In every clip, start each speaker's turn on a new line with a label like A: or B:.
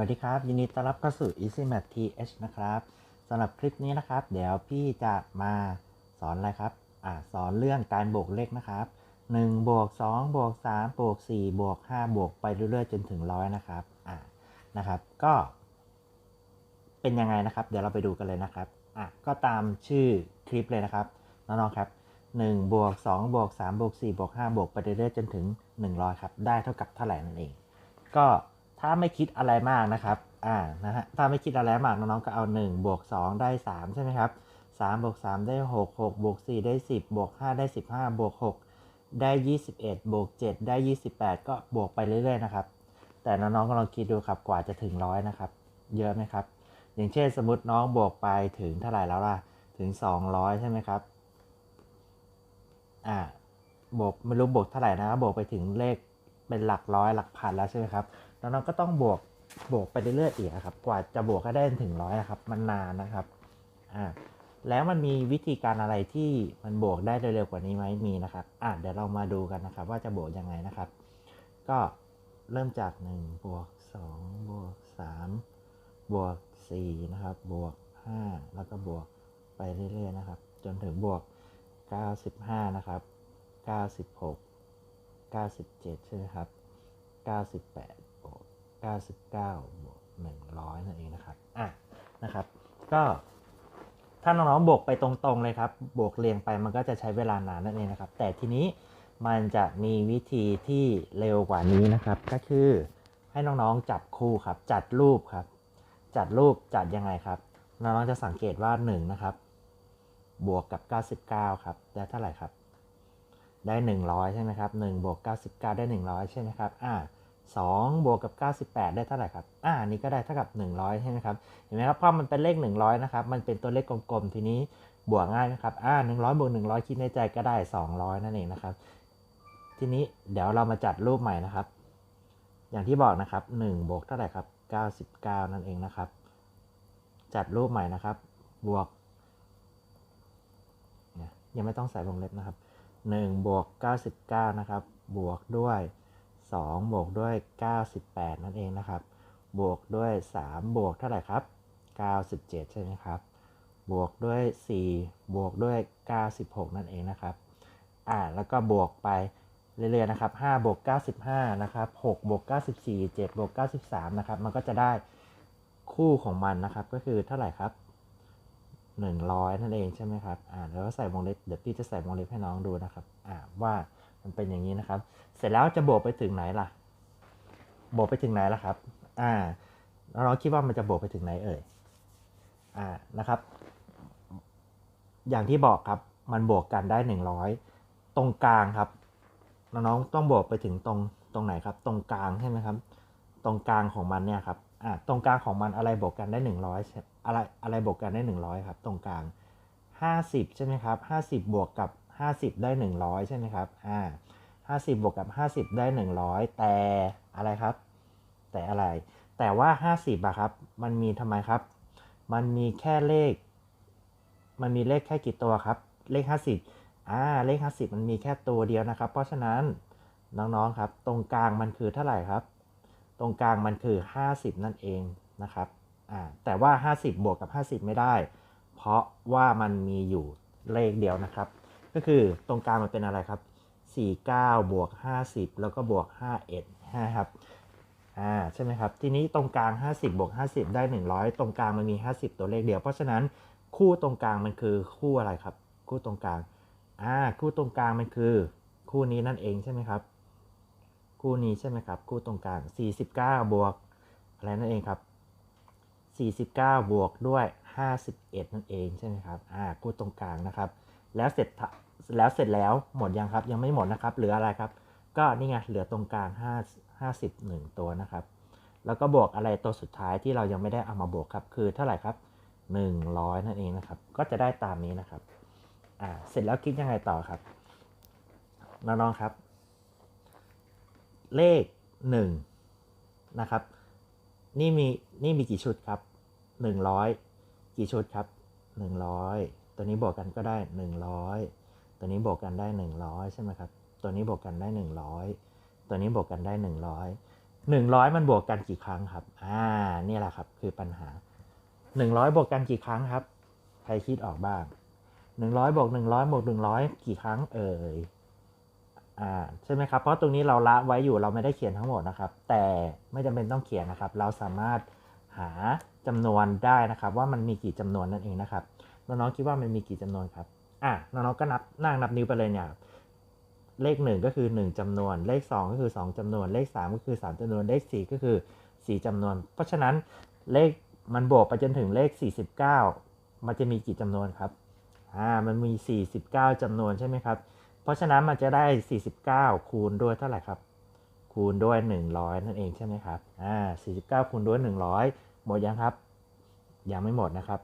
A: วัสดีครับ ยินดีต้อนรับเข้าสู่ Easy Math TH นะครับสำหรับคลิปนี้นะครับ เดี๋ยวพี่จะมาสอนอะไรครับอ่าสอนเรื่องการบวกเลขนะครับ1บวก2บวก3บวก4บวก5บวกไปเรื่อยๆ จนถึงร้อยนะครับอ่านะครับก็ เป็นยังไงนะครับ เดี๋ยวเราไปดูกันเลยนะครับอะก็ตามชื่อคลิปเลยนะครับน้องๆครับ1บวก2บวก3บวก4บวก5บวกไปเรื่อยๆจนถึง 100ครับได้เท่ากับเท่าไหร่นั่นเอง ก็ ถ้าไม่คิดอะไรมากนะครับ อ่า นะฮะ ถ้าไม่คิดอะไรมากน้องๆ ก็เอา1บวก2ได้3ใช่ไหมครับ3บวก3ได้ 6 6บวก4ได้ 10บวก5ได้ 15บวก6ได้ 21บวก7ได้ 28 ก็บวกไปเรื่อยๆ นะครับ แต่น้องๆก็ลองคิดดูครับ กว่าจะถึงร้อยนะครับ เยอะไหมครับ อย่างเช่นสมมติน้องบวกไปถึงเท่าไหร่แล้วล่ะ ถึง 200 ใช่ไหมครับ อ่า บวกไม่รู้บวกเท่าไหร่นะครับบวกไปถึงเลขเป็นหลักร้อยหลักพันแล้วใช่ไหมครับ น้องๆก็ต้องบวกบวกไปเรื่อยๆอีกครับ กว่าจะบวกก็ได้ถึงร้อยครับ มันนานนะครับอ่าแล้วมันมีวิธีการอะไรที่มันบวกได้เร็วกว่านี้ไหมมีนะครับอ่าเดี๋ยวเรามาดูกันนะครับ ว่าจะบวกยังไงนะครับ ก็เริ่มจาก1บวก2บวก3บวก4นะครับ บวก 5 แล้วก็บวกไปเรื่อยๆนะครับ จนถึงบวก 95 นะครับ 96 97 ใช่ไหมครับ 98บวก 99 บวก 100 นั่นเองนะครับ อะ นะครับ ก็ถ้าน้องๆบวกไปตรงๆเลยครับ บวกเรียงไปมันก็จะใช้เวลานานนั่นเองนะครับ แต่ทีนี้มันจะมีวิธีที่เร็วกว่านี้นะครับ ก็คือให้น้องๆจับคู่ครับ จัดรูปครับ จัดรูปจัดยังไงครับ น้องๆจะสังเกตว่า1นะครับ บวกกับ 99 ครับ ได้เท่าไหร่ครับ ได้ 100 ใช่ไหมครับ1บวก99 ได้ 100 ใช่ไหมครับ อ่า 2 บวกกับ 98 ได้เท่าไหร่ครับ อ่า นี้ก็ได้เท่ากับ 100 ใช่ไหมครับ เห็นไหมครับเพราะมันเป็นเลข 100 นะครับ มันเป็นตัวเลขกลมๆ ทีนี้บวกง่ายนะครับ อ่า 100 บวก 100 คิดในใจก็ได้ 200 นั่นเองนะครับ ทีนี้เดี๋ยวเรามาจัดรูปใหม่นะครับ อย่างที่บอกนะครับ 1 บวกเท่าไหร่ครับ 99 นั่นเองนะครับ จัดรูปใหม่นะครับ บวกยังไม่ต้องใส่วงเล็บนะครับ 1 บวก 99 นะครับ บวกด้วย 2 บวกด้วย 98 นั่นเองนะครับ บวกด้วย 3 บวกเท่าไหร่ครับ 97 ใช่ไหมครับ บวกด้วย 4 บวกด้วย 96 นั่นเองนะครับ อ่า แล้วก็บวกไปเรื่อยๆนะครับ5บวก95 นะครับ6บวก94 7บวก93 นะครับ มันก็จะได้คู่ของมันนะครับ ก็คือเท่าไหร่ครับ 100 นั่นเองใช่ไหมครับ อ่าแล้วก็ใส่วงเล็บ เดี๋ยวพี่จะใส่วงเล็บให้น้องดูนะครับ อ่าว่า มันเป็นอย่างนี้นะครับ เสร็จแล้วจะบวกไปถึงไหนล่ะ บวกไปถึงไหนล่ะครับ อ่าเราคิดว่ามันจะบวกไปถึงไหนเอ่ย อ่า นะครับ อย่างที่บอกครับ มันบวกกันได้ 100 ตรงกลางครับ น้องๆ ต้องบวกไปถึงตรง ตรงไหนครับ ตรงกลางใช่ไหมครับ ตรงกลางของมันเนี่ยครับ อ่า ตรงกลางของมันอะไรบวกกันได้ 100 อะไร อะไรบวกกันได้ 100 ครับ ตรงกลาง 50 ใช่ไหมครับ 50 บวกกับ 50 ได้ 100 ใช่ไหมครับอ่า50 บวกกับ 50 ได้ 100 แต่อะไรครับ แต่อะไร แต่ว่า 50อะครับ มันมีทำไมครับ มันมีแค่เลข มันมีเลขแค่กี่ตัวครับ เลข 50อ่าเลข 50 มันมีแค่ตัวเดียวนะครับ เพราะฉะนั้นน้องๆครับ ตรงกลางมันคือเท่าไหร่ครับ ตรงกลางมันคือ 50 นั่นเองนะครับอ่าแต่ว่า 50 บวกกับ 50 ไม่ได้ เพราะว่ามันมีอยู่เลขเดียวนะครับ ก็คือตรงกลางมันเป็นอะไรครับ 49 บวก 50 แล้วก็บวก 51นะครับอ่าใช่ไหมครับ ทีนี้ตรงกลาง 50 บวก 50 ได้ 100 ตรงกลางมันมี 50 ตัวเลขเดียว เพราะฉะนั้นคู่ตรงกลางมันคือคู่อะไรครับ คู่ตรงกลางอ่าคู่ตรงกลางมันคือ คู่นี้นั่นเองใช่ไหมครับ คู่นี้ใช่ไหมครับ คู่ตรงกลาง 49 บวกอะไรนั่นเองครับ49 บวกด้วย 51 นั่นเองใช่ไหมครับ อ่า คู่ตรงกลางนะครับ แล้วเสร็จ แล้วเสร็จแล้วหมดยังครับ ยังไม่หมดนะครับ เหลืออะไรครับ ก็นี่ไงเหลือตรงกลาง5 51 ตัวนะครับ แล้วก็บวกอะไรตัวสุดท้ายที่เรายังไม่ได้เอามาบวกครับ คือเท่าไหร่ครับ 100 นั่นเองนะครับ ก็จะได้ตามนี้นะครับอ่าเสร็จแล้วคิดยังไงต่อครับน้องๆครับ เลข 1 นะครับ นี่มีนี่มีกี่ชุดครับ 100 กี่ชุดครับ 100 ตัวนี้บวกกันก็ได้ 100 ตัวนี้บวกกันได้ 100 ใช่ไหมครับ ตัวนี้บวกกันได้ 100 ตัวนี้บวกกันได้ 100 100 มันบวกกันกี่ครั้งครับ อ่า นี่แหละครับคือปัญหา 100 บวกกันกี่ครั้งครับ ใครคิดออกบ้าง 100บวก100บวก100 กี่ครั้งเอ่ย อ่า ใช่ไหมครับ เพราะตรงนี้เราละไว้อยู่เราไม่ได้เขียนทั้งหมดนะครับ แต่ไม่จำเป็นต้องเขียนนะครับ เราสามารถหาจำนวนได้นะครับ ว่ามันมีกี่จำนวนนั่นเองนะครับ น้องๆคิดว่ามันมีกี่จำนวนครับ อะน้องๆก็นับนั่งนับนิ้วไปเลยเนี่ยเลข 1 ก็คือ 1จำนวน เลข 2 ก็คือ 2จำนวน เลข 3 ก็คือ 3จำนวน เลข 4 ก็คือ 4จำนวน เพราะฉะนั้นเลขมันบวกไปจนถึงเลข 49 มันจะมีกี่จำนวนครับ อ่า มันมี 49จำนวนใช่ไหมครับ เพราะฉะนั้นมันจะได้ 49 คูณด้วยเท่าไหร่ครับ คูณด้วย 100 นั่นเองใช่ไหมครับ อ่า 49 คูณด้วย 100 หมดยังครับ ยังไม่หมดนะครับ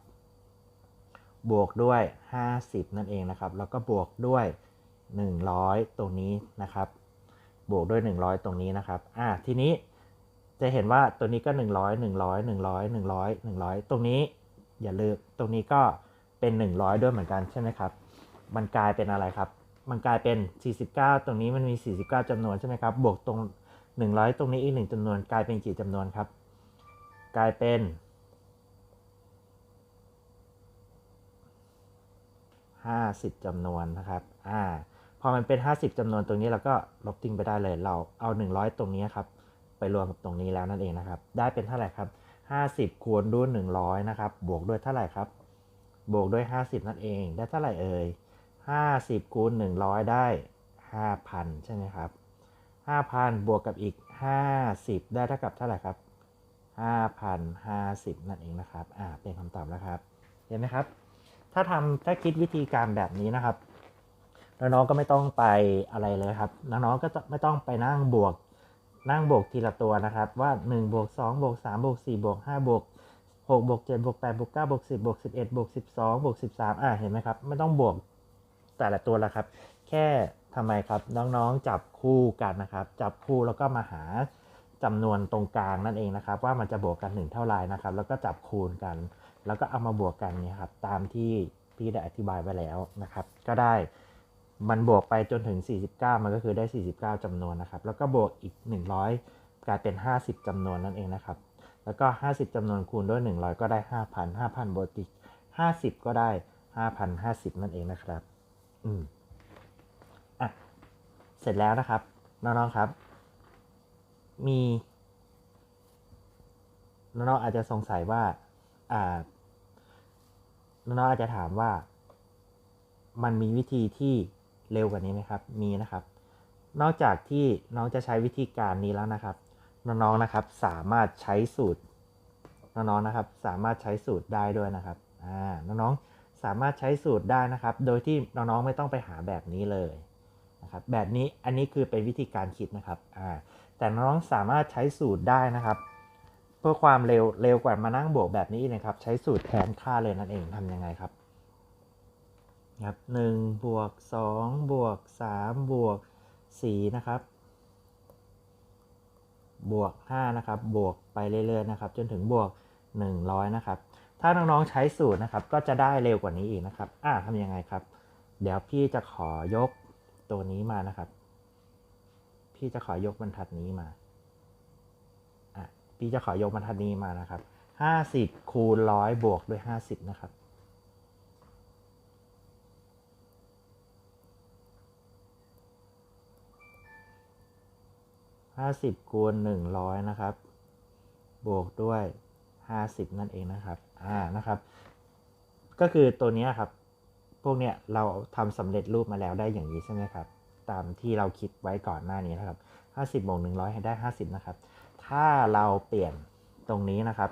A: บวกด้วย 50 นั่นเองนะครับ แล้วก็บวกด้วย 100 ตรงนี้นะครับ บวกด้วย 100 ตรงนี้นะครับ อ่า ทีนี้จะเห็นว่าตัวนี้ก็ 100 100 100 100 100 ตรงนี้อย่าลืมตรงนี้ก็เป็น 100 ด้วยเหมือนกันใช่ไหมครับ มันกลายเป็นอะไรครับ มันกลายเป็น 49 ตรงนี้มันมี 49จำนวนใช่ไหมครับ บวกตรง 100 ตรงนี้อีกหนึ่งจำนวนกลายเป็นกี่จำนวนครับ กลายเป็น 50จำนวนนะครับอ่าพอมันเป็น 50จำนวนตรงนี้เราก็ลบทิ้งไปได้เลย เราเอา 100 ตรงนี้ครับไปรวมกับตรงนี้แล้วนั่นเองนะครับ ได้เป็นเท่าไหร่ครับ 50 คูณด้วย100 นะครับ บวกด้วยเท่าไหร่ครับ บวกด้วย 50 นั่นเอง ได้เท่าไหร่เอ่ย 50 คูณ 100 ได้ 5,000 ใช่ไหมครับ 5,000 บวกกับอีก 50 ได้เท่ากับเท่าไหร่ครับ5,050 นั่นเองนะครับ อ่า เป็นคำตอบแล้วครับ เห็นไหมครับ ถ้าทำถ้าคิดวิธีการแบบนี้นะครับน้องๆก็ไม่ต้องไปอะไรเลยครับ น้องๆก็ไม่ต้องไปนั่งบวก นั่งบวกทีละตัวนะครับ ว่า1บวก2บวก3บวก4บวก5บวก6บวก7บวก8บวก9บวก10บวก11บวก12บวก13อ่าเห็นไหมครับ ไม่ต้องบวกแต่ละตัวละครับ แค่ทำไมครับ น้องๆจับคู่กันนะครับ จับคู่แล้วก็มาหา จำนวนตรงกลางนั่นเองนะครับ ว่ามันจะบวกกัน 1 เท่าไรนะครับ แล้วก็จับคูณกัน แล้วก็เอามาบวกกันเนี่ยครับตามที่พี่ได้อธิบายไว้แล้วนะครับ ก็ได้มันบวกไปจนถึง 49 มันก็คือได้ 49จำนวนนะครับ แล้วก็บวกอีก 100 กลายเป็น 50จำนวนนั่นเองนะครับ แล้วก็ 50จำนวนคูณด้วย 100 ก็ได้ 5,000 5,000บวกอีก50 ก็ได้ 5,050 นั่นเองนะครับ อืม อะ เสร็จแล้วนะครับ น้องๆครับ มีน้องๆอาจจะสงสัยว่าอ่าน้องๆอาจจะถามว่า มันมีวิธีที่เร็วกว่านี้ไหมครับ มีนะครับ นอกจากที่น้องจะใช้วิธีการนี้แล้วนะครับ น้องๆนะครับ สามารถใช้สูตร น้องๆนะครับ สามารถใช้สูตรได้ด้วยนะครับอ่าน้องๆสามารถใช้สูตรได้นะครับ โดยที่น้องๆไม่ต้องไปหาแบบนี้เลยนะครับ แบบนี้อันนี้คือเป็นวิธีการคิดนะครับอ่า แต่น้องสามารถใช้สูตรได้นะครับ เพื่อความเร็วเร็วกว่ามานั่งบวกแบบนี้นะครับ ใช้สูตรแทนค่าเลยนั่นเองทำยังไงครับครับหนึ่งบวกสองบวกสามบวกสี่นะครับ บวกห้านะครับ บวกไปเรื่อยๆนะครับ จนถึงบวกหนึ่งร้อยนะครับ ถ้าน้องๆใช้สูตรนะครับ ก็จะได้เร็วกว่านี้อีกนะครับ อ่าทำยังไงครับ เดี๋ยวพี่จะขอยกตัวนี้มานะครับ พี่จะขอยกบรรทัดนี้มาอะพี่จะขอยกบรรทัดนี้มานะครับห้าสิบคูณร้อยบวกด้วยห้าสิบนะครับ50คูณ100นะครับ บวกด้วย50นั่นเองนะครับ อ่า นะครับ ก็คือตัวนี้ครับ พวกเนี้ยเราทำสำเร็จรูปมาแล้วได้อย่างนี้ใช่ไหมครับ ตามที่เราคิดไว้ก่อนหน้านี้นะครับ 50บวก100ให้ได้ 50 นะครับ ถ้าเราเปลี่ยนตรงนี้นะครับ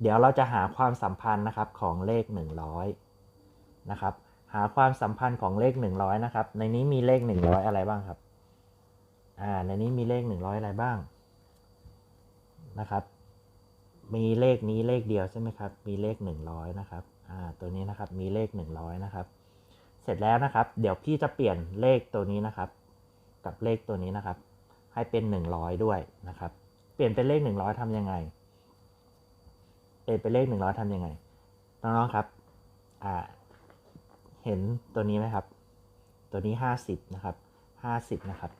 A: เดี๋ยวเราจะหาความสัมพันธ์นะครับของเลข 100 นะครับ หาความสัมพันธ์ของเลข 100 นะครับ ในนี้มีเลข 100 อะไรบ้างครับ อ่า ในนี้มีเลข 100 อะไรบ้างนะครับ มีเลขนี้เลขเดียวใช่ไหมครับ มีเลข 100 นะครับ อ่า ตัวนี้นะครับ มีเลข 100 นะครับ สร็จแล้วนะครับ เดี๋ยวพี่จะเปลี่ยนเลขตัวนี้นะครับ กับเลขตัวนี้นะครับ ให้เป็น 100 ด้วยนะครับ เปลี่ยนเป็นเลข 100ทำยังไง เปลี่ยนเป็นเลข 100ทำยังไง น้องๆครับอ่าเห็นตัวนี้ไหมครับ ตัวนี้ 50 นะครับ 50 นะครับ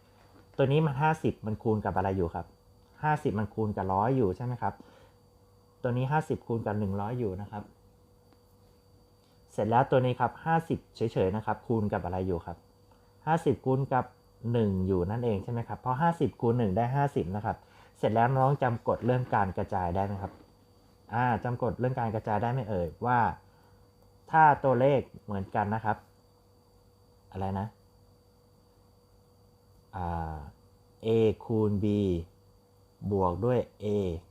A: ตัวนี้มัน 50 มันคูณกับอะไรอยู่ครับ 50 มันคูณกับร้อยอยู่ใช่ไหมครับ ตัวนี้ 50 คูณกับ 100 อยู่นะครับ ร็จแล้วตัวนี้ครับ50เฉยๆนะครับ คูณกับอะไรอยู่ครับ50คูณกับ1อยู่นั่นเองใช่ไหมครับ เพราะ50คูณ1ได้50นะครับ เสร็จแล้วน้องจำกฎเรื่องการกระจายได้ไหมครับ อ่าจำกฎเรื่องการกระจายได้ไหมเอ่ยว่า ถ้าตัวเลขเหมือนกันนะครับ อะไรนะ อ่า a คูณ b บวกด้วย a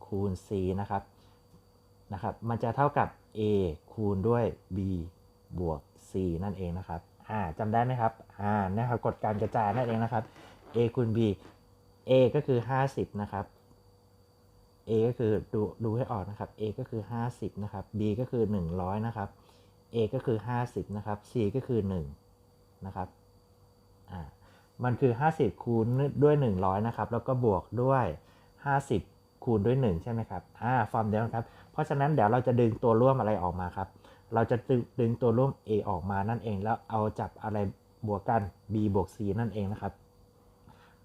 A: คูณ c นะครับ นะครับ มันจะเท่ากับ a คูณด้วย b บวก c นั่นเองนะครับอ่าจำได้ไหมครับอ่านะครับกฎการกระจายนั่นเองนะครับ a คูณ b a ก็คือ 50 นะครับ a ก็คือดูดูให้ออกนะครับ a ก็คือ 50 นะครับ b ก็คือ 100 นะครับ a ก็คือ 50 นะครับ c ก็คือ 1 นะครับอ่ามันคือ 50 คูณด้วย 100 นะครับ แล้วก็บวกด้วย 50 คูณด้วย 1 ใช่ไหมครับอ่าฟอร์มเดียวกันครับ เพราะฉะนั้นเดี๋ยวเราจะดึงตัวร่วมอะไรออกมาครับ เราจะดึงตัวร่วม a ออกมานั่นเอง แล้วเอาจับอะไรบวกกัน b บวก c นั่นเองนะครับ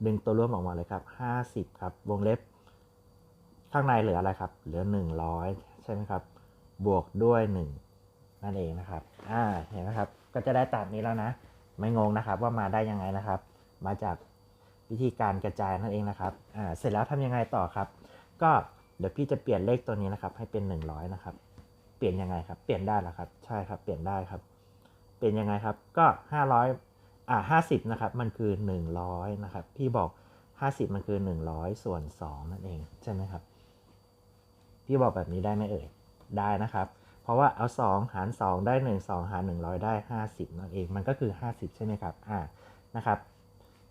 A: ดึงตัวร่วมออกมาเลยครับ 50 ครับ วงเล็บ ข้างในเหลืออะไรครับ เหลือ 100 ใช่ไหมครับ บวกด้วย 1 นั่นเองนะครับ อ่า เห็นไหมครับ ก็จะได้ตามนี้แล้วนะ ไม่งงนะครับว่ามาได้ยังไงนะครับ มาจากวิธีการกระจายนั่นเองนะครับ อ่า เสร็จแล้วทำยังไงต่อครับ ก็เดี๋ยวพี่จะเปลี่ยนเลขตัวนี้นะครับ ให้เป็น 100 นะครับ ปลี่ยนยังไงครับ เปลี่ยนได้แล้วครับ ใช่ครับ เปลี่ยนได้ครับ เปลี่ยนยังไงครับ ก็ 500อ่า50 นะครับ มันคือ 100 นะครับ พี่บอก 50 มันคือ 100 ส่วน 2 นั่นเอง ใช่ไหมครับ พี่บอกแบบนี้ได้ไหมเอ่ย ได้นะครับ เพราะว่าเอา 2 หาร 2 ได้ 1 2 หาร 100 ได้ 50 นั่นเอง มันก็คือ 50 ใช่ไหมครับ อ่า นะครับ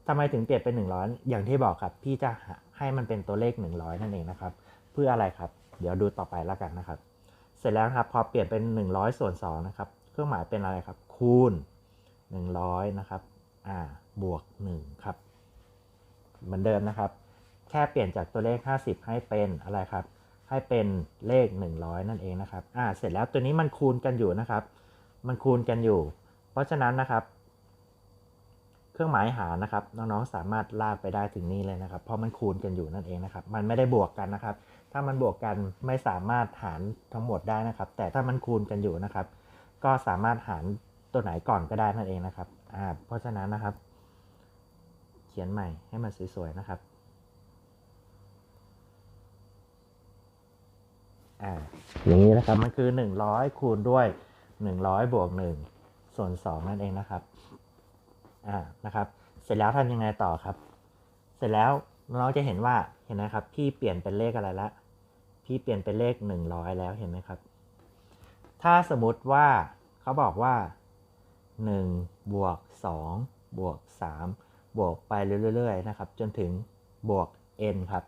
A: ทำไมถึงเปลี่ยนเป็น 100 อย่างที่บอกครับ พี่จะให้มันเป็นตัวเลข 100 นั่นเองนะครับ เพื่ออะไรครับ เดี๋ยวดูต่อไปแล้วกันนะครับ เสร็จแล้วครับพอเปลี่ยนเป็น 100 ส่วน2นะครับ เครื่องหมายเป็นอะไรครับ คูณ 100 นะครับ อ่า บวก 1 ครับ เหมือนเดิมนะครับ แค่เปลี่ยนจากตัวเลข 50 ให้เป็นอะไรครับ ให้เป็นเลข 100 นั่นเองนะครับ อ่า เสร็จแล้วตัวนี้มันคูณกันอยู่นะครับ มันคูณกันอยู่ เพราะฉะนั้นนะครับ เครื่องหมายหารนะครับ น้องๆ สามารถลากไปได้ถึงนี่เลยนะครับ เพราะมันคูณกันอยู่นั่นเองนะครับ มันไม่ได้บวกกันนะครับ ถ้ามันบวกกันไม่สามารถหารทั้งหมดได้นะครับ แต่ถ้ามันคูณกันอยู่นะครับ ก็สามารถหารตัวไหนก่อนก็ได้นั่นเองนะครับอ่าเพราะฉะนั้นนะครับ เขียนใหม่ให้มันสวยๆนะครับอ่าอย่างนี้นะครับมันคือ 100 คูณด้วย 100 บวก 1 ส่วน 2 นั่นเองนะครับอ่านะครับ เสร็จแล้วทำยังไงต่อครับ เสร็จแล้วน้องจะเห็นว่าเห็นไหมครับ พี่เปลี่ยนเป็นเลขอะไรละ พี่เปลี่ยนเป็นเลข 100 แล้วเห็นไหมครับ ถ้าสมมติว่าเขาบอกว่า 1 บวก 2 บวก 3 บวกไปเรื่อยๆนะครับ จนถึงบวก n ครับ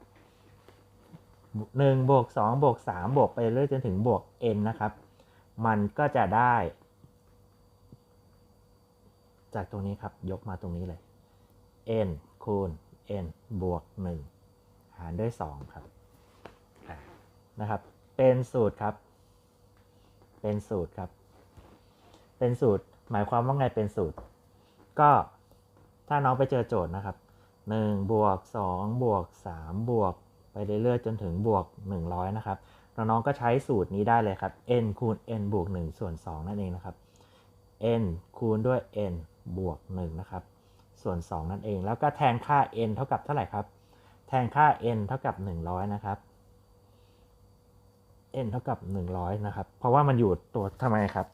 A: 1 บวก 2 บวก 3 บวกไปเรื่อยจนถึงบวก n นะครับ มันก็จะได้ จากตรงนี้ครับ ยกมาตรงนี้เลย n คูณ n บวก 1 หารด้วย 2 ครับ นะครับ เป็นสูตรครับ เป็นสูตรครับ เป็นสูตร หมายความว่าไงเป็นสูตร ก็ถ้าน้องไปเจอโจทย์นะครับ1บวก2บวก3บวก ไปเรื่อยๆจนถึงบวก 100 นะครับ น้องๆก็ใช้สูตรนี้ได้เลยครับ n คูณ n บวก 1 ส่วน 2 นั่นเองนะครับ n คูณด้วย n บวก 1 นะครับ ส่วน 2 นั่นเอง แล้วก็แทนค่า n เท่ากับเท่าไหร่ครับ แทนค่า n เท่ากับ 100 นะครับ n เท่ากับ 100 นะครับ เพราะว่ามันอยู่ตัวทำไมครับ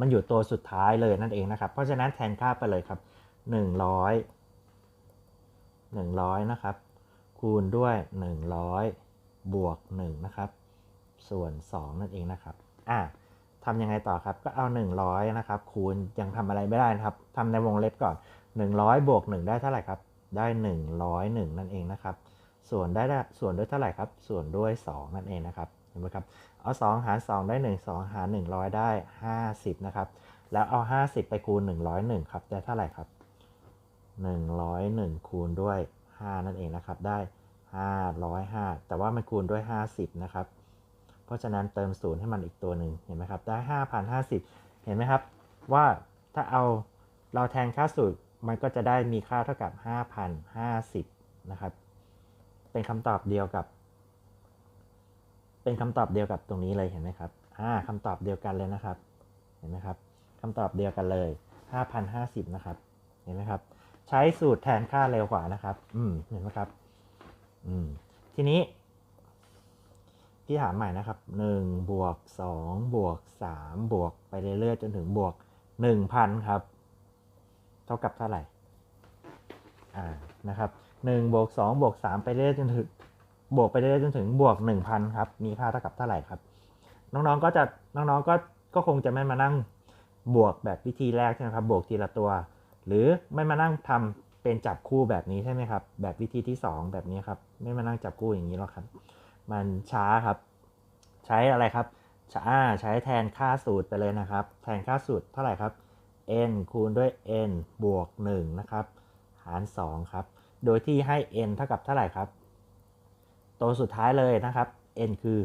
A: มันอยู่ตัวสุดท้ายเลยนั่นเองนะครับ เพราะฉะนั้นแทนค่าไปเลยครับ 100 100 นะครับ คูณด้วย 100 บวก 1 นะครับ ส่วน 2 นั่นเองนะครับ อะทำยังไงต่อครับก็เอา 100 นะครับ คูณยังทำอะไรไม่ได้นะครับทำในวงเล็บก่อน 100 บวก 1 ได้เท่าไหร่ครับ ได้ 101 นั่นเองนะครับ ส่วนได้ส่วนด้วยเท่าไหร่ครับ ส่วนด้วย 2 นั่นเองนะครับ ห็นไหมครับเอา 2 หาร 2 ได้ 1 2 หาร 100 ได้ 50 นะครับ แล้วเอา 50 ไปคูณ 101 ครับได้เท่าไหร่ครับ 101 คูณด้วย 5 นั่นเองนะครับ ได้ 505 แต่ว่ามันคูณด้วย 50 นะครับ เพราะฉะนั้นเติมศูนย์ให้มันอีกตัวหนึ่งเห็นไหมครับ ได้ 5,050 เห็นไหมครับ ว่าถ้าเอาเราแทนค่าสูตรมันก็จะได้มีค่าเท่ากับ 5,050 นะครับ เป็นคำตอบเดียวกับ เป็นคำตอบเดียวกับตรงนี้เลยเห็นไหมครับอ่าคำตอบเดียวกันเลยนะครับ เห็นไหมครับคำตอบเดียวกันเลย 5,050 นะครับ เห็นไหมครับ ใช้สูตรแทนค่าเร็วกว่านะครับ อืม เห็นไหมครับ อืม ทีนี้ พี่ถามใหม่นะครับ 1 บวก 2 บวก 3 บวกไปเรื่อยๆ จนถึงบวก 1,000 ครับ เท่ากับเท่าไหร่ อ่า นะครับ 1 บวก 2 บวก 3 ไปเรื่อยๆจนถึง บวกไปเรื่อยจนถึงบวก 1,000 ครับ มีค่าเท่ากับเท่าไหร่ครับ น้องๆก็จะน้องๆก็ก็คงจะไม่มานั่งบวกแบบวิธีแรกใช่ไหมครับบวกทีละตัว หรือไม่มานั่งทำเป็นจับคู่แบบนี้ใช่ไหมครับ แบบวิธีที่ 2 แบบนี้ครับ ไม่มานั่งจับคู่อย่างนี้หรอกครับ มันช้าครับ ใช้อะไรครับช้าใช้แทนค่าสูตรไปเลยนะครับ แทนค่าสูตรเท่าไหร่ครับ n คูณด้วย n บวก1นะครับ หาร2ครับ โดยที่ให้ n เท่ากับเท่าไหร่ครับ ตัวสุดท้ายเลยนะครับ n คือ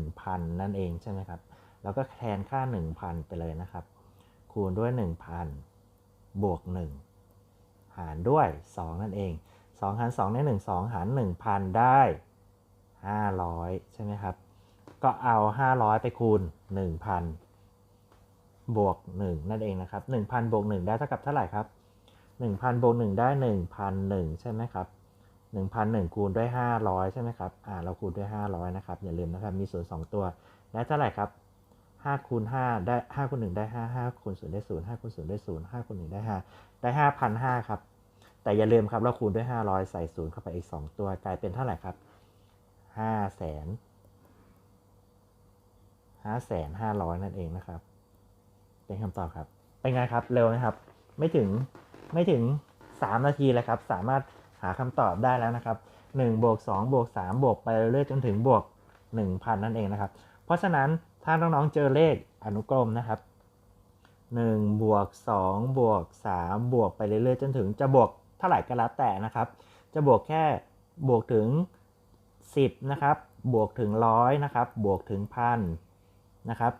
A: 1,000 นั่นเองใช่ไหมครับ แล้วก็แทนค่า 1,000 ไปเลยนะครับ คูณด้วย 1,000 บวก 1 หารด้วย 2 นั่นเอง 2 หาร2ได้1 2 หาร 1,000 ได้ 500 ใช่ไหมครับ ก็เอา 500 ไปคูณ 1,000 บวก 1 นั่นเองนะครับ 1,000 บวก 1 ได้เท่ากับเท่าไหร่ครับ 1,000 บวก 1 ได้ 1,001 ใช่ไหมครับ 1,001คูณด้วย 500 ใช่ไหมครับ อ่า เราคูณด้วย 500 นะครับ อย่าลืมนะครับ มีส่วน2ตัว ได้เท่าไหร่ครับ5คูณ5ได้5คูณ1ได้5 5คูณ0ได้0 5คูณ0ได้0 5คูณ1ได้5ได้ 5,500 ครับ แต่อย่าลืมครับ เราคูณด้วย 500 ใส่0เข้าไปอีก 2 ตัว กลายเป็นเท่าไหร่ครับ5แสน5แสน500นั่นเองนะครับ เป็นคำตอบครับ เป็นไงครับ เร็วไหมครับ ไม่ถึงไม่ถึง3นาทีเลยครับ สามารถาคำตอบได้แล้วนะครับ1บวก2บวก3บวกไปเรื่อยๆจนถึงบวก 1,000 นั่นเองนะครับ เพราะฉะนั้นถ้าน้องๆเจอเลขอนุกรมนะครับ1บวก2บวก3บวกไปเรื่อยๆจนถึงจะบวกเท่าไหร่ก็แล้วแต่นะครับ จะบวกแค่บวกถึง 10นะครับบวกถึงร้อยนะครับบวกถึงพันนะครับ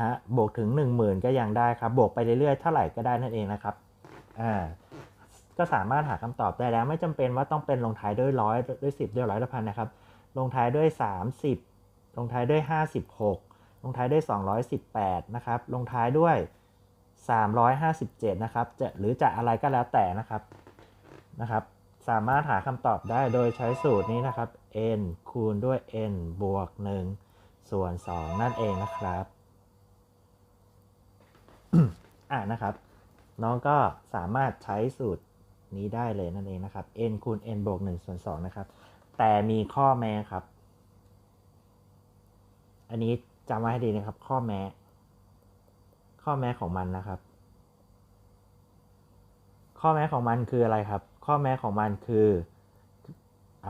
A: ฮะบวกถึง 10,000 ก็ยังได้ครับ บวกไปเรื่อยๆเท่าไหร่ก็ได้นั่นเองนะครับอ่า ก็สามารถหาคำตอบได้แล้ว ไม่จำเป็นว่าต้องเป็นลงท้ายด้วยร้อยด้วย10ด้วยร้อยด้วยพันนะครับ ลงท้ายด้วย 30 ลงท้ายด้วย 56 ลงท้ายด้วย 218 นะครับ ลงท้ายด้วย 357 นะครับจะหรือจะอะไรก็แล้วแต่นะครับนะครับ สามารถหาคำตอบได้โดยใช้สูตรนี้นะครับ n คูณด้วย n บวก 1 ส่วน 2 นั่นเองนะครับอ่านะครับ น้องก็สามารถใช้สูตร นี้ได้เลยนั่นเองนะครับ n คูณ n บวก1ส่วน2นะครับ แต่มีข้อแม้ครับ อันนี้จำไว้ให้ดีนะครับ ข้อแม้ ข้อแม้ของมันนะครับ ข้อแม้ของมันคืออะไรครับ ข้อแม้ของมันคืออ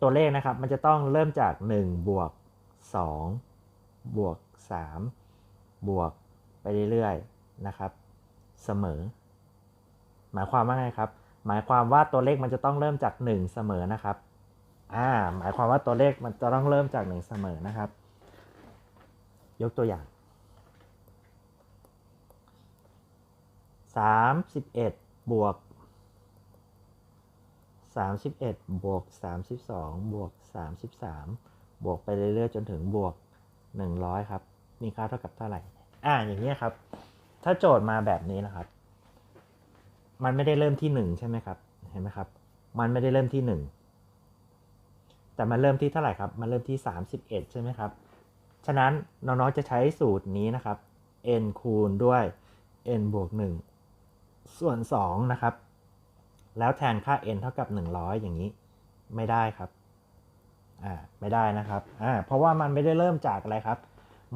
A: ตัวเลขนะครับ มันจะต้องเริ่มจาก 1 บวก 2 บวก 3 บวกไปเรื่อยๆนะครับ เสมอ หมายความว่าไงครับ หมายความว่าตัวเลขมันจะต้องเริ่มจาก 1 เสมอนะครับอ่าหมายความว่าตัวเลขมันจะต้องเริ่มจาก 1 เสมอนะครับ ยกตัวอย่าง 31 บวก 31 บวก 32 บวก 33 บวกไปเรื่อยๆ จนถึงบวก 100 ครับ มีค่าเท่ากับเท่าไหร่ อ่าอย่างนี้ครับ ถ้าโจทย์มาแบบนี้นะครับ มันไม่ได้เริ่มที่1ใช่ไหมครับ เห็นไหมครับ มันไม่ได้เริ่มที่1แต่มันเริ่มที่เท่าไหร่ครับ มันเริ่มที่ 31 ใช่ไหมครับ ฉะนั้นน้องๆจะใช้สูตรนี้นะครับ n คูณด้วย n บวก1ส่วน2นะครับ แล้วแทนค่า n เท่ากับ 100 อย่างนี้ไม่ได้ครับ อ่า ไม่ได้นะครับ อ่า เพราะว่ามันไม่ได้เริ่มจากอะไรครับ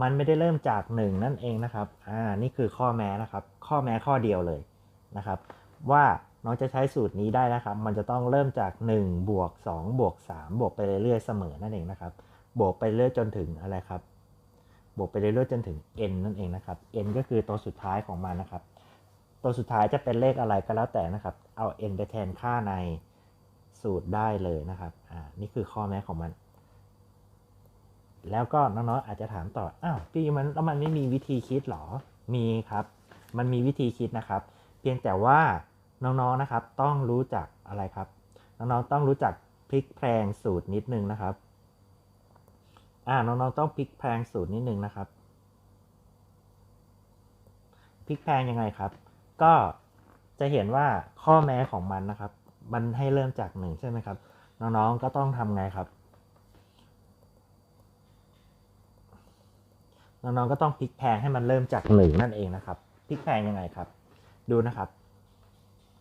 A: มันไม่ได้เริ่มจาก 1 นั่นเองนะครับ อ่า นี่คือข้อแม้นะครับ ข้อแม้ข้อเดียวเลยนะครับ ว่าน้องจะใช้สูตรนี้ได้นะครับ มันจะต้องเริ่มจาก 1 บวก 2 บวก 3 บวกไปเรื่อยๆเสมอนั่นเองนะครับ บวกไปเรื่อยจนถึงอะไรครับ บวกไปเรื่อยๆจนถึง n นั่นเองนะครับ n ก็คือตัวสุดท้ายของมันนะครับ ตัวสุดท้ายจะเป็นเลขอะไรก็แล้วแต่นะครับ เอา n ไปแทนค่าในสูตรได้เลยนะครับ อ่า นี่คือข้อแม้ของมัน แล้วก็น้องๆอาจจะถามต่อ อ้าว พี่มันแล้วมันไม่มีวิธีคิดหรอ มีครับ มันมีวิธีคิดนะครับ เพียงแต่ว่าน้องๆนะครับ ต้องรู้จักอะไรครับ น้องๆต้องรู้จักพลิกแพลงสูตรนิดนึงนะครับ อ่าน้องๆต้องพลิกแพลงสูตรนิดนึงนะครับพลิกแพลงยังไงครับ ก็จะเห็นว่าข้อแม้ของมันนะครับ มันให้เริ่มจากหนึ่งใช่ไหมครับ น้องๆก็ต้องทำไงครับ น้องๆก็ต้องพลิกแพลงให้มันเริ่มจากหนึ่งนั่นเองนะครับพลิกแพลงยังไงครับ ดูนะครับ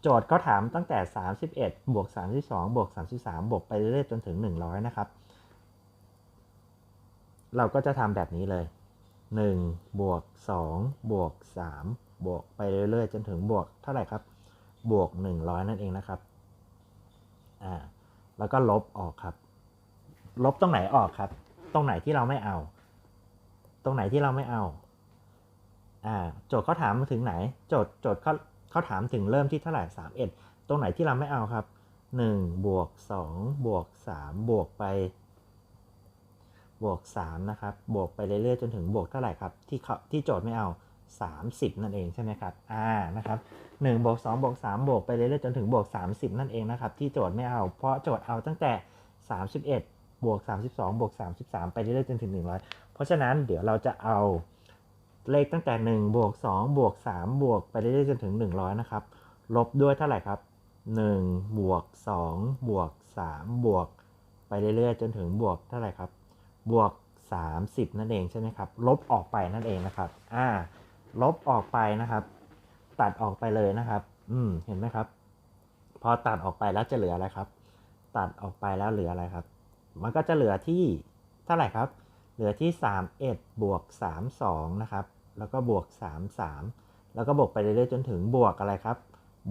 A: โจทย์ก็ถามตั้งแต่ 31 บวก 32 บวก 33 บวกไปเรื่อยๆจนถึง 100 นะครับ เราก็จะทำแบบนี้เลย 1 บวก 2 บวก 3 บวกไปเรื่อยๆ จนถึงบวกเท่าไหร่ครับ บวก 100 นั่นเองนะครับอ่าแล้วก็ลบออกครับ ลบตรงไหนออกครับ ตรงไหนที่เราไม่เอา ตรงไหนที่เราไม่เอา อ่าโจทย์เขาถามมาถึงไหน โจทย์โจทย์เขาเขาถามถึงเริ่มที่เท่าไหร่สามเอ็ดตรงไหนที่เราไม่เอาครับหนึ่งบวกสองบวกสามบวกไป บวกสามนะครับ บวกไปเรื่อยๆจนถึงบวกเท่าไหร่ครับ ที่เขาที่โจทย์ไม่เอา 30 นั่นเองใช่ไหมครับ อ่า นะครับ1บวก2บวก3บวกไปเรื่อยๆจนถึงบวก 30 นั่นเองนะครับ ที่โจทย์ไม่เอา เพราะโจทย์เอาตั้งแต่ 31 บวก 32 บวก 33 ไปเรื่อยๆจนถึง 100 เพราะฉะนั้นเดี๋ยวเราจะเอา เลขตั้งแต่ 1 บวก 2 บวก 3 บวกไปเรื่อยๆจนถึง 100 นะครับ ลบด้วยเท่าไหร่ครับ 1 บวก 2 บวก 3 บวก ไปเรื่อยๆ จนถึงบวกเท่าไหร่ครับ บวก 30 นั่นเองใช่ไหมครับ ลบออกไปนั่นเองนะครับ อ่า ลบออกไปนะครับ ตัดออกไปเลยนะครับ อืม เห็นไหมครับ พอตัดออกไปแล้วจะเหลืออะไรครับ ตัดออกไปแล้วเหลืออะไรครับ มันก็จะเหลือที่เท่าไหร่ครับ เหลือที่ 31 บวก 32 นะครับ แล้วก็บวก 33 แล้วก็บวกไปเรื่อยๆจนถึงบวกอะไรครับ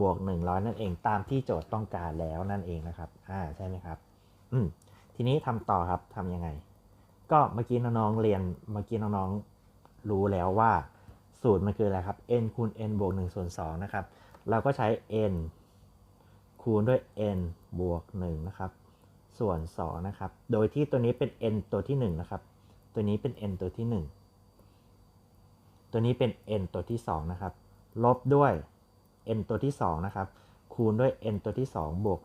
A: บวก 100 นั่นเองตามที่โจทย์ต้องการแล้วนั่นเองนะครับ อ่าใช่ไหมครับ อืมทีนี้ทำต่อครับทำยังไง ก็เมื่อกี้น้องๆเรียนเมื่อกี้น้องๆรู้แล้วว่า สูตรมันคืออะไรครับ n คูณ n บวก1ส่วน2นะครับ เราก็ใช้ n คูณด้วย n บวก1นะครับ ส่วน2นะครับ โดยที่ตัวนี้เป็น n ตัวที่1นะครับ ตัวนี้เป็น n ตัวที่ 1 ตัวนี้เป็น n ตัวที่ 2 นะครับ ลบด้วย n ตัวที่ 2 นะครับ คูณด้วย n ตัวที่ 2 บวก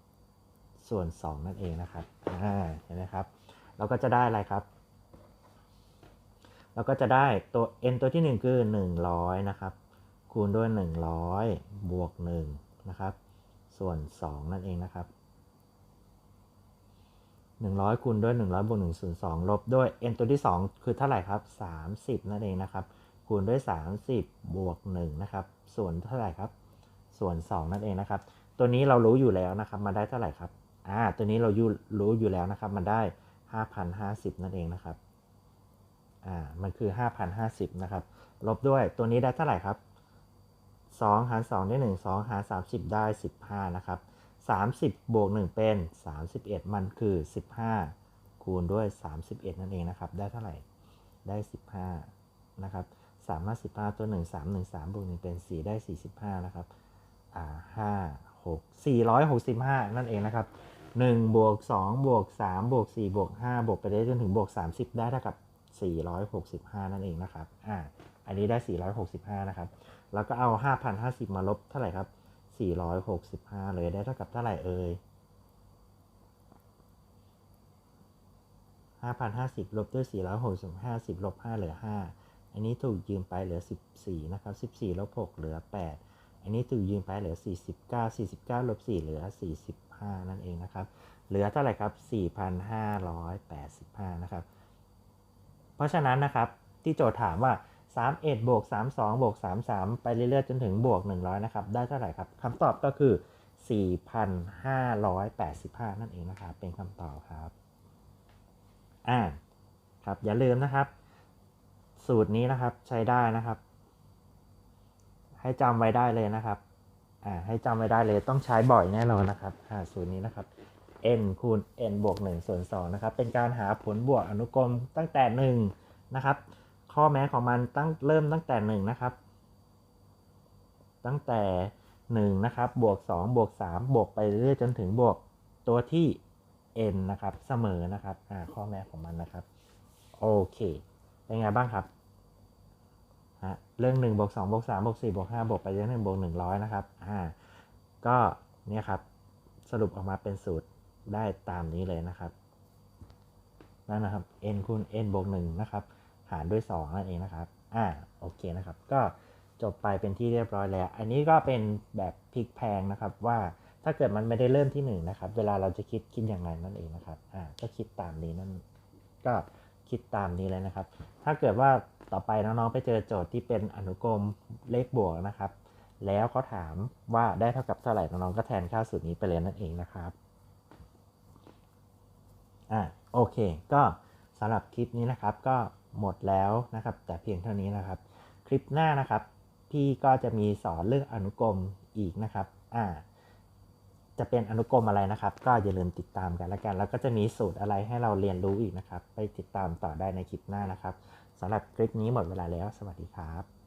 A: 1 ส่วน 2 นั่นเองนะครับอ่าเห็นไหมครับ เราก็จะได้อะไรครับ เราก็จะได้ตัว n ตัวที่ 1 คือ 100 นะครับ คูณด้วย 100 บวก 1 นะครับ ส่วน 2 นั่นเองนะครับ 100คูณด้วย 100บวก1ส่วน2ลบด้วย n ตัวที่ 2 คือเท่าไหร่ครับ 30 นั่นเองนะครับ คูณด้วย 30 บวก1นะครับ ส่วนเท่าไหร่ครับ ส่วน 2 นั่นเองนะครับ ตัวนี้เรารู้อยู่แล้วนะครับมาได้เท่าไหร่ครับ อ่า ตัวนี้เรารู้อยู่แล้วนะครับ มันได้ 5,050 นั่นเองนะครับ อ่า มันคือ 5,050 นะครับ ลบด้วย ตัวนี้ได้เท่าไหร่ครับ2หาร2ได้ 1 2หาร30 ได้ 15 นะครับ 30 บวก 1 เป็น 31 มันคือ 15 คูณด้วย 31 นั่นเองนะครับ ได้เท่าไหร่ ได้ 15 นะครับ3มา15 ตัว 1 3 1 3บวก1เป็น 4 ได้ 45 นะครับ อ่า5 6 465 นั่นเองนะครับ1บวก2บวก3บวก4บวก5บวกไปได้จนถึงบวก 30 ได้เท่ากับ 465 นั่นเองนะครับ อ่า อันนี้ได้ 465 นะครับ แล้วก็เอา 5,050 มาลบเท่าไหร่ครับ 465 เลยได้เท่ากับเท่าไหร่เอ่ย5,050ลบด้วย 465 10ลบ5เหลือ 5 อันนี้ถูกยืมไปเหลือ 14 นะครับ 14ลบ6เหลือ 8 อันนี้ถูกยืมไปเหลือ 49 49ลบ4เหลือ 45 นั่นเองนะครับ เหลือเท่าไหร่ครับ 4,585 นะครับ เพราะฉะนั้นนะครับที่โจทย์ถามว่า 31บวก32บวก33 ไปเรื่อยๆ จนถึงบวก 100 นะครับ ได้เท่าไหร่ครับคำตอบก็คือ 4,585 นั่นเองนะครับ เป็นคำตอบครับอ่าครับ อย่าลืมนะครับ สูตรนี้นะครับใช้ได้นะครับ ให้จำไว้ได้เลยนะครับอ่าให้จำไว้ได้เลยต้องใช้บ่อยแน่นอนนะครับอ่าสูตรนี้นะครับ n คูณ n บวก1ส่วน2นะครับ เป็นการหาผลบวกอนุกรมตั้งแต่1นะครับ ข้อแม้ของมันตั้งเริ่มตั้งแต่1นะครับ ตั้งแต่1นะครับบวก2บวก3บวกไปเรื่อยจนถึงบวกตัวที่ n นะครับเสมอนะครับอ่าข้อแม้ของมันนะครับโอเคเป็นไงบ้างครับฮะเรื่อง1บวก2บวก3บวก4บวก5บวกไปเรื่อยๆบวก100นะครับอ่าก็เนี่ยครับสรุปออกมาเป็นสูตรได้ตามนี้เลยนะครับนั่นนะครับ n คูณ n บวก1นะครับ หารด้วย 2 นั่นเองนะครับ อ่า โอเคนะครับ ก็จบไปเป็นที่เรียบร้อยแล้ว อันนี้ก็เป็นแบบพลิกแพงนะครับว่าถ้าเกิดมันไม่ได้เริ่มที่1นะครับ เวลาเราจะคิดคิดอย่างไรนั่นเองนะครับ อ่า ก็คิดตามนี้นั่น ก็คิดตามนี้เลยนะครับ ถ้าเกิดว่าต่อไปน้องๆไปเจอโจทย์ที่เป็นอนุกรมเลขบวกนะครับ แล้วเขาถามว่าได้เท่ากับเท่าไหร่น้องๆก็แทนค่าสูตรนี้ไปเลยนั่นเองนะครับ อ่า โอเค ก็สำหรับคลิปนี้นะครับก็หมดแล้วนะครับ แต่เพียงเท่านี้นะครับ คลิปหน้านะครับ พี่ก็จะมีสอนเรื่องอนุกรมอีกนะครับอ่าจะเป็นอนุกรมอะไรนะครับ ก็อย่าลืมติดตามกันแล้วกัน แล้วก็จะมีสูตรอะไรให้เราเรียนรู้อีกนะครับ ไปติดตามต่อได้ในคลิปหน้านะครับสำหรับคลิปนี้หมดเวลาแล้ว สวัสดีครับ